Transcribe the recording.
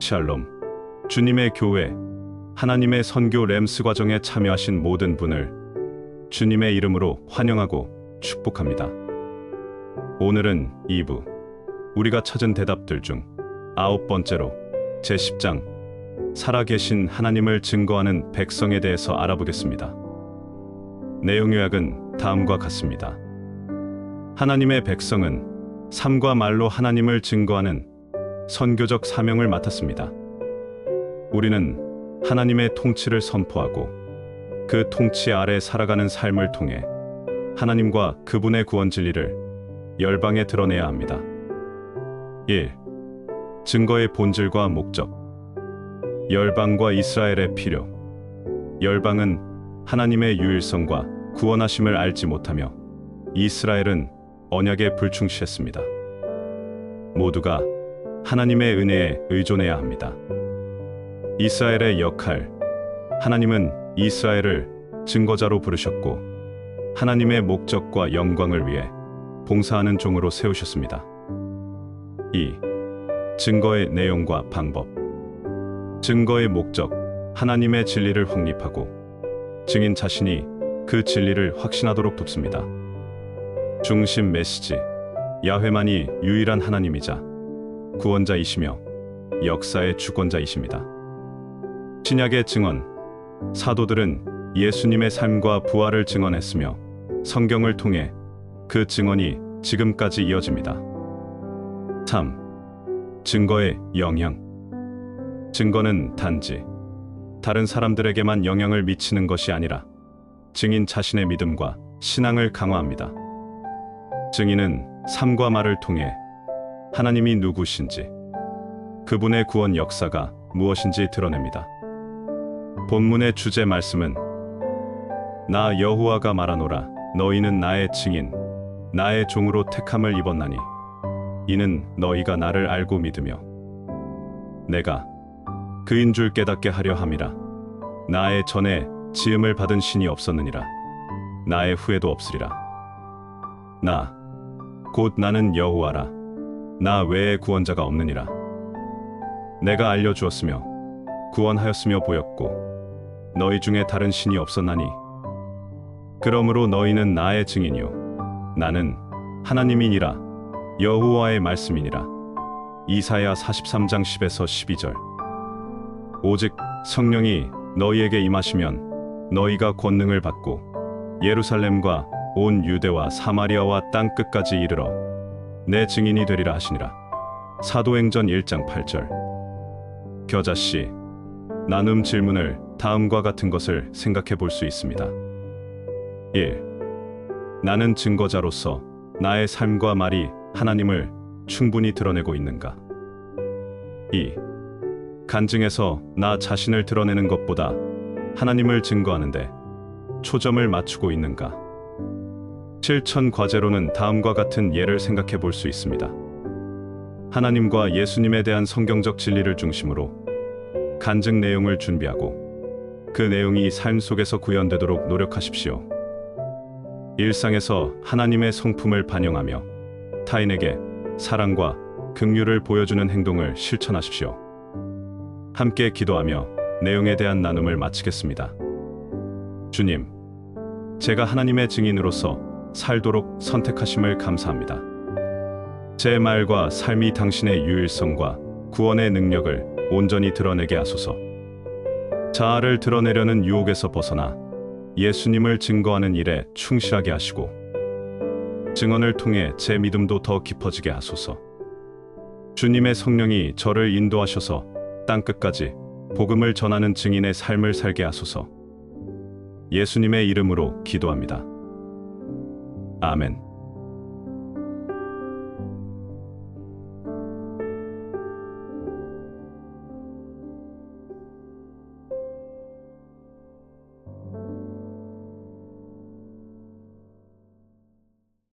샬롬. 주님의 교회, 하나님의 선교 램스 과정에 참여하신 모든 분을 주님의 이름으로 환영하고 축복합니다. 오늘은 2부. 우리가 찾은 대답들 중 아홉 번째로 제10장 살아계신 하나님을 증거하는 백성에 대해서 알아보겠습니다. 내용 요약은 다음과 같습니다. 하나님의 백성은 삶과 말로 하나님을 증거하는 선교적 사명을 맡았습니다. 우리는 하나님의 통치를 선포하고 그 통치 아래 살아가는 삶을 통해 하나님과 그분의 구원 진리를 열방에 드러내야 합니다. 1. 증거의 본질과 목적 열방과 이스라엘의 필요 열방은 하나님의 유일성과 구원하심을 알지 못하며 이스라엘은 언약에 불충실했습니다. 모두가 하나님의 은혜에 의존해야 합니다. 이스라엘의 역할 하나님은 이스라엘을 증거자로 부르셨고 하나님의 목적과 영광을 위해 봉사하는 종으로 세우셨습니다. 2. 증거의 내용과 방법 증거의 목적 하나님의 진리를 확립하고 증인 자신이 그 진리를 확신하도록 돕습니다. 중심 메시지 야훼만이 유일한 하나님이자 구원자이시며 역사의 주권자이십니다. 신약의 증언 사도들은 예수님의 삶과 부활을 증언했으며 성경을 통해 그 증언이 지금까지 이어집니다. 3. 증거의 영향 증거는 단지 다른 사람들에게만 영향을 미치는 것이 아니라 증인 자신의 믿음과 신앙을 강화합니다. 증인은 삶과 말을 통해 하나님이 누구신지 그분의 구원 역사가 무엇인지 드러냅니다. 본문의 주제 말씀은 나 여호와가 말하노라 너희는 나의 증인 나의 종으로 택함을 입었나니 이는 너희가 나를 알고 믿으며 내가 그인 줄 깨닫게 하려 함이라. 나의 전에 지음을 받은 신이 없었느니라. 나의 후에도 없으리라. 나 곧 나는 여호와라 나 외에 구원자가 없느니라. 내가 알려 주었으며 구원하였으며 보였고 너희 중에 다른 신이 없었나니. 그러므로 너희는 나의 증인이요 나는 하나님이니라. 여호와의 말씀이니라. 이사야 43장 10에서 12절. 오직 성령이 너희에게 임하시면 너희가 권능을 받고 예루살렘과 온 유대와 사마리아와 땅 끝까지 이르러 내 증인이 되리라 하시니라. 사도행전 1장 8절. 겨자씨, 나눔 질문을 다음과 같은 것을 생각해 볼 수 있습니다. 1. 나는 증거자로서 나의 삶과 말이 하나님을 충분히 드러내고 있는가? 2. 간증에서 나 자신을 드러내는 것보다 하나님을 증거하는데 초점을 맞추고 있는가? 실천 과제로는 다음과 같은 예를 생각해 볼 수 있습니다. 하나님과 예수님에 대한 성경적 진리를 중심으로 간증 내용을 준비하고 그 내용이 삶 속에서 구현되도록 노력하십시오. 일상에서 하나님의 성품을 반영하며 타인에게 사랑과 긍휼을 보여주는 행동을 실천하십시오. 함께 기도하며 내용에 대한 나눔을 마치겠습니다. 주님, 제가 하나님의 증인으로서 살도록 선택하심을 감사합니다. 제 말과 삶이 당신의 유일성과 구원의 능력을 온전히 드러내게 하소서. 자아를 드러내려는 유혹에서 벗어나 예수님을 증거하는 일에 충실하게 하시고 증언을 통해 제 믿음도 더 깊어지게 하소서. 주님의 성령이 저를 인도하셔서 땅 끝까지 복음을 전하는 증인의 삶을 살게 하소서. 예수님의 이름으로 기도합니다. 아멘.